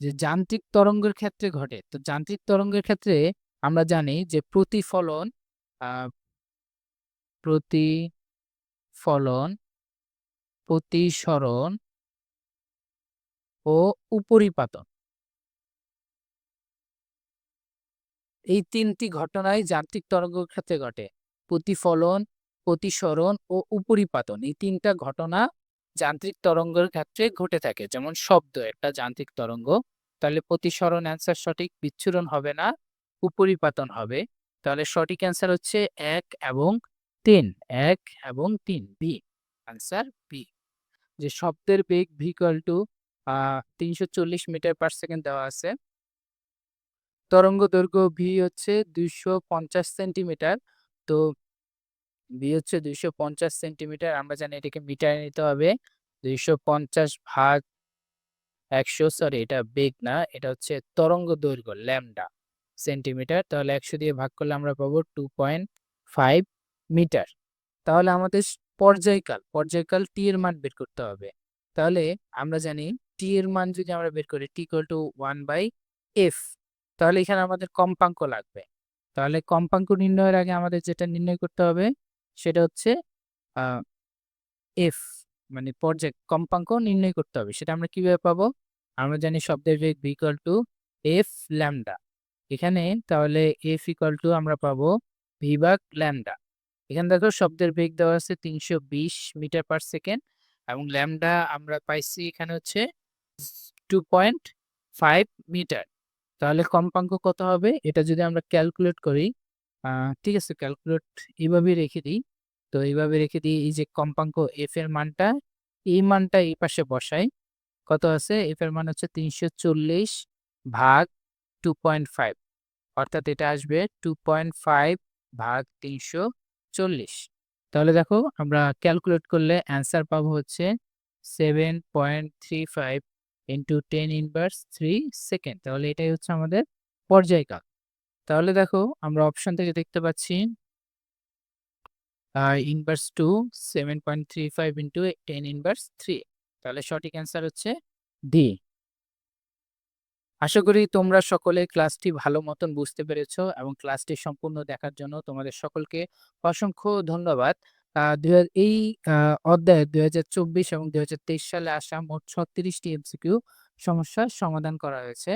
যে যান্ত্রিক তরঙ্গের ক্ষেত্রে ঘটে। তো যান্ত্রিক তরঙ্গের ক্ষেত্রে আমরা জানি যে প্রতিফলন প্রতিফলন, প্রতিসরণ ও উপরিপাতন। এই ৩ টি ঘটনাই যান্ত্রিক তরঙ্গের ক্ষেত্রে ঘটে। প্রতিফলন, প্রতিসরণ ও উপরিপাতন। এই ৩ টা ঘটনা যান্ত্রিক তরঙ্গের ক্ষেত্রে ঘটে থাকে। যেমন শব্দ একটা যান্ত্রিক তরঙ্গ। তাহলে প্রতিসরণ অ্যান্সার সঠিক, বিচ্ছুরণ হবে না, উপরিপাতন হবে। তাহলে সঠিক অ্যান্সার হচ্ছে এক এবং ৩। ১ এবং তিন বি। Answer B. যে শব্দের বেগ ইকুয়াল টু তিনশো ৩৪০ মিটার পার সেকেন্ড দেওয়া আছে। তরঙ্গ দৈর্ঘ্য v হচ্ছে ২৫০ সেন্টিমিটার। তো v হচ্ছে ২৫০ সেন্টিমিটার। আমরা জানি এটাকে মিটারে নিতে হবে। ২৫০ ভাগ ১০০ সরি এটা বেগ না, এটা হচ্ছে তরঙ্গ দৈর্ঘ্য ল্যামডা সেন্টিমিটার। তাহলে ১০০ দিয়ে ভাগ করলে আমরা পাবো 2.5 মিটার। তাহলে আমাদের পর্যায়কাল, পর্যায়কাল টি এর মান বের করতে হবে। তাহলে আমরা জানি টি এর মান যদি আমরা বের করি T equal to one by F তাহলে এখানে আমাদের কম্পাঙ্ক লাগবে। তাহলে কম্পাঙ্ক নির্ণয়ের আগে আমাদের যেটা নির্ণয় করতে হবে সেটা হচ্ছে f মানে পর্যায় কম্পাঙ্ক নির্ণয় করতে হবে। সেটা আমরা কীভাবে পাবো? আমরা জানি শব্দের বেগ ইকুয়াল টু এফ ল্যামডা। এখানে তাহলে এফ ইকুয়াল টু আমরা পাবো ভাগ ল্যামডা। এখানে দেখো শব্দের বেগ দেওয়া আছে ৩২০ মিটার পার সেকেন্ড এবং ল্যামডা আমরা পাইছি এখানে হচ্ছে 2.5 মিটার। তাহলে কম্পাঙ্ক কত হবে? এটা যদি আমরা ক্যালকুলেট করি, ঠিক আছে ক্যালকুলেট এভাবেই রেখে দিই। তো এইভাবে রেখে দিই এই যে কম্পাঙ্ক এফ এর মানটা, এই মানটা এই পাশে বসাই। কত আছে? এফ এর মান হচ্ছে ৩৪০ ভাগ 2.5 অর্থাৎ এটা আসবে 2.5 ভাগ ৩৪০। তাহলে দেখো আমরা ক্যালকুলেট করলে অ্যান্সার পাবো হচ্ছে 7.35 into ten inverse three second. তাহলে এটাই হচ্ছে আমাদের পর্যায়কাল। তাহলে দেখো আমরা অপশন থেকে দেখতে পাচ্ছি ইনভার্স 2 7.35 ইনটু 10 ইনভার্স 3 তাহলে সঠিক অ্যান্সার হচ্ছে ডি। আশা করি তোমরা সকলে ক্লাসটি ভালো মতন বুঝতে পেরেছ এবং ক্লাসটি সম্পূর্ণ দেখার জন্য তোমাদের সকলকে অসংখ্য ধন্যবাদ। আ, দুই হা এই, আ, অধ্যায়ে ২০২৪ এবং ২০২৩ সালে আসা মোট ৩৬ টি এমসিকিউ সমস্যার সমাধান করা হয়েছে।